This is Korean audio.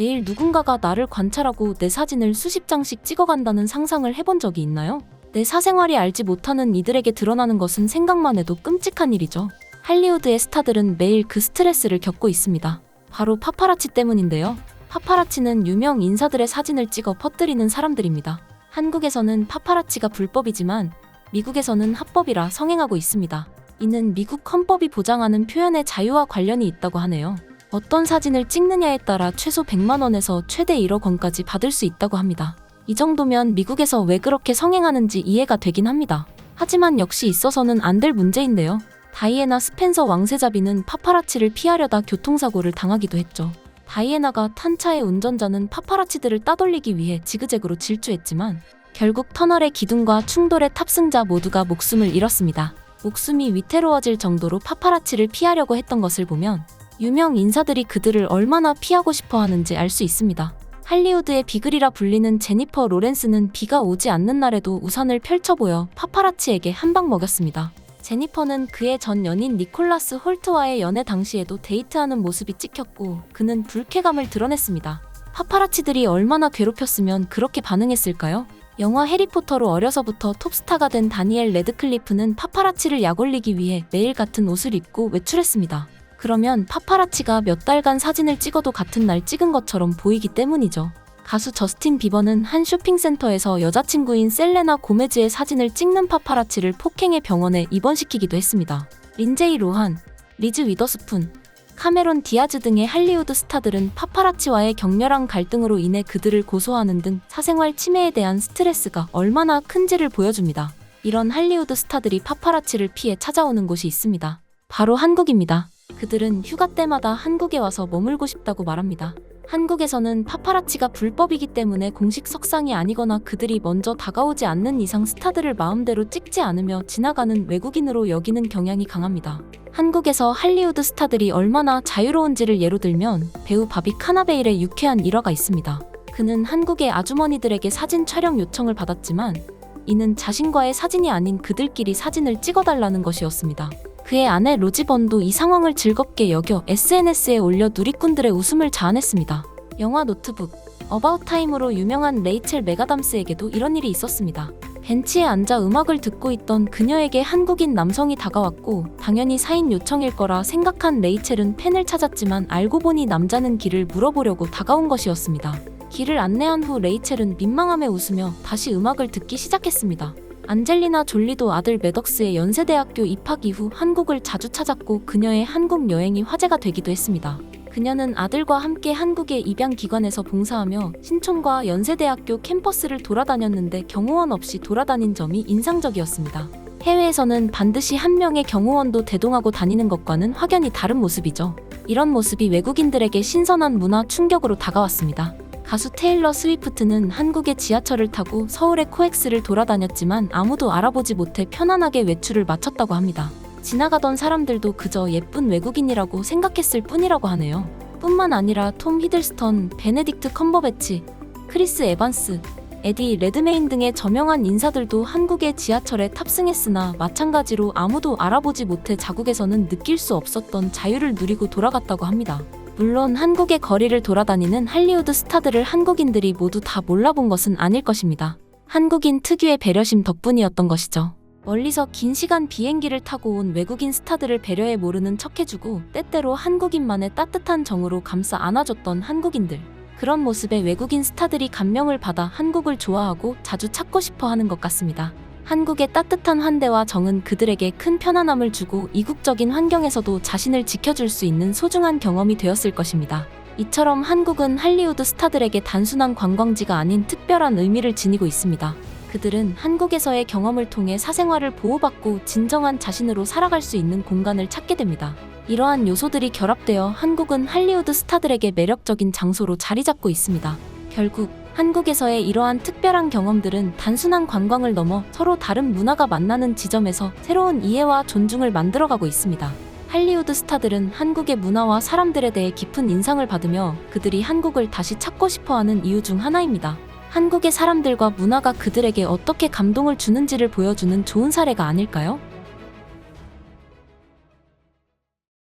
매일 누군가가 나를 관찰하고 내 사진을 수십 장씩 찍어간다는 상상을 해본 적이 있나요? 내 사생활이 알지 못하는 이들에게 드러나는 것은 생각만 해도 끔찍한 일이죠. 할리우드의 스타들은 매일 그 스트레스를 겪고 있습니다. 바로 파파라치 때문인데요. 파파라치는 유명 인사들의 사진을 찍어 퍼뜨리는 사람들입니다. 한국에서는 파파라치가 불법이지만 미국에서는 합법이라 성행하고 있습니다. 이는 미국 헌법이 보장하는 표현의 자유와 관련이 있다고 하네요. 어떤 사진을 찍느냐에 따라 최소 100만 원에서 최대 1억 원까지 받을 수 있다고 합니다. 이 정도면 미국에서 왜 그렇게 성행하는지 이해가 되긴 합니다. 하지만 역시 있어서는 안 될 문제인데요. 다이애나 스펜서 왕세자비는 파파라치를 피하려다 교통사고를 당하기도 했죠. 다이애나가 탄 차의 운전자는 파파라치들을 따돌리기 위해 지그재그로 질주했지만 결국 터널의 기둥과 충돌의 탑승자 모두가 목숨을 잃었습니다. 목숨이 위태로워질 정도로 파파라치를 피하려고 했던 것을 보면 유명 인사들이 그들을 얼마나 피하고 싶어 하는지 알 수 있습니다. 할리우드의 비글이라 불리는 제니퍼 로렌스는 비가 오지 않는 날에도 우산을 펼쳐 보여 파파라치에게 한 방 먹였습니다. 제니퍼는 그의 전 연인 니콜라스 홀트와의 연애 당시에도 데이트하는 모습이 찍혔고 그는 불쾌감을 드러냈습니다. 파파라치들이 얼마나 괴롭혔으면 그렇게 반응했을까요? 영화 해리포터로 어려서부터 톱스타가 된 다니엘 레드클리프는 파파라치를 약올리기 위해 매일 같은 옷을 입고 외출했습니다. 그러면 파파라치가 몇 달간 사진을 찍어도 같은 날 찍은 것처럼 보이기 때문이죠. 가수 저스틴 비버는 한 쇼핑센터에서 여자친구인 셀레나 고메즈의 사진을 찍는 파파라치를 폭행해 병원에 입원시키기도 했습니다. 린제이 로한, 리즈 위더스푼, 카메론 디아즈 등의 할리우드 스타들은 파파라치와의 격렬한 갈등으로 인해 그들을 고소하는 등 사생활 침해에 대한 스트레스가 얼마나 큰지를 보여줍니다. 이런 할리우드 스타들이 파파라치를 피해 찾아오는 곳이 있습니다. 바로 한국입니다. 그들은 휴가 때마다 한국에 와서 머물고 싶다고 말합니다. 한국에서는 파파라치가 불법이기 때문에 공식 석상이 아니거나 그들이 먼저 다가오지 않는 이상 스타들을 마음대로 찍지 않으며 지나가는 외국인으로 여기는 경향이 강합니다. 한국에서 할리우드 스타들이 얼마나 자유로운지를 예로 들면 배우 바비 카나베일의 유쾌한 일화가 있습니다. 그는 한국의 아주머니들에게 사진 촬영 요청을 받았지만 이는 자신과의 사진이 아닌 그들끼리 사진을 찍어달라는 것이었습니다. 그의 아내 로지번도 이 상황을 즐겁게 여겨 SNS에 올려 누리꾼들의 웃음을 자아냈습니다. 영화 노트북, 어바웃 타임으로 유명한 레이첼 메가담스에게도 이런 일이 있었습니다. 벤치에 앉아 음악을 듣고 있던 그녀에게 한국인 남성이 다가왔고 당연히 사인 요청일 거라 생각한 레이첼은 팬을 찾았지만 알고 보니 남자는 길을 물어보려고 다가온 것이었습니다. 길을 안내한 후 레이첼은 민망함에 웃으며 다시 음악을 듣기 시작했습니다. 안젤리나 졸리도 아들 매덕스의 연세대학교 입학 이후 한국을 자주 찾았고 그녀의 한국 여행이 화제가 되기도 했습니다. 그녀는 아들과 함께 한국의 입양기관에서 봉사하며 신촌과 연세대학교 캠퍼스를 돌아다녔는데 경호원 없이 돌아다닌 점이 인상적이었습니다. 해외에서는 반드시 한 명의 경호원도 대동하고 다니는 것과는 확연히 다른 모습이죠. 이런 모습이 외국인들에게 신선한 문화 충격으로 다가왔습니다. 가수 테일러 스위프트는 한국의 지하철을 타고 서울의 코엑스를 돌아다녔지만 아무도 알아보지 못해 편안하게 외출을 마쳤다고 합니다. 지나가던 사람들도 그저 예쁜 외국인이라고 생각했을 뿐이라고 하네요. 뿐만 아니라 톰 히들스턴, 베네딕트 컴버배치, 크리스 에반스, 에디 레드메인 등의 저명한 인사들도 한국의 지하철에 탑승했으나 마찬가지로 아무도 알아보지 못해 자국에서는 느낄 수 없었던 자유를 누리고 돌아갔다고 합니다. 물론 한국의 거리를 돌아다니는 할리우드 스타들을 한국인들이 모두 다 몰라본 것은 아닐 것입니다. 한국인 특유의 배려심 덕분이었던 것이죠. 멀리서 긴 시간 비행기를 타고 온 외국인 스타들을 배려해 모르는 척해주고 때때로 한국인만의 따뜻한 정으로 감싸 안아줬던 한국인들. 그런 모습에 외국인 스타들이 감명을 받아 한국을 좋아하고 자주 찾고 싶어 하는 것 같습니다. 한국의 따뜻한 환대와 정은 그들에게 큰 편안함을 주고 이국적인 환경에서도 자신을 지켜줄 수 있는 소중한 경험이 되었을 것입니다. 이처럼 한국은 할리우드 스타들에게 단순한 관광지가 아닌 특별한 의미를 지니고 있습니다. 그들은 한국에서의 경험을 통해 사생활을 보호받고 진정한 자신으로 살아갈 수 있는 공간을 찾게 됩니다. 이러한 요소들이 결합되어 한국은 할리우드 스타들에게 매력적인 장소로 자리 잡고 있습니다. 결국 한국에서의 이러한 특별한 경험들은 단순한 관광을 넘어 서로 다른 문화가 만나는 지점에서 새로운 이해와 존중을 만들어가고 있습니다. 할리우드 스타들은 한국의 문화와 사람들에 대해 깊은 인상을 받으며 그들이 한국을 다시 찾고 싶어 하는 이유 중 하나입니다. 한국의 사람들과 문화가 그들에게 어떻게 감동을 주는지를 보여주는 좋은 사례가 아닐까요?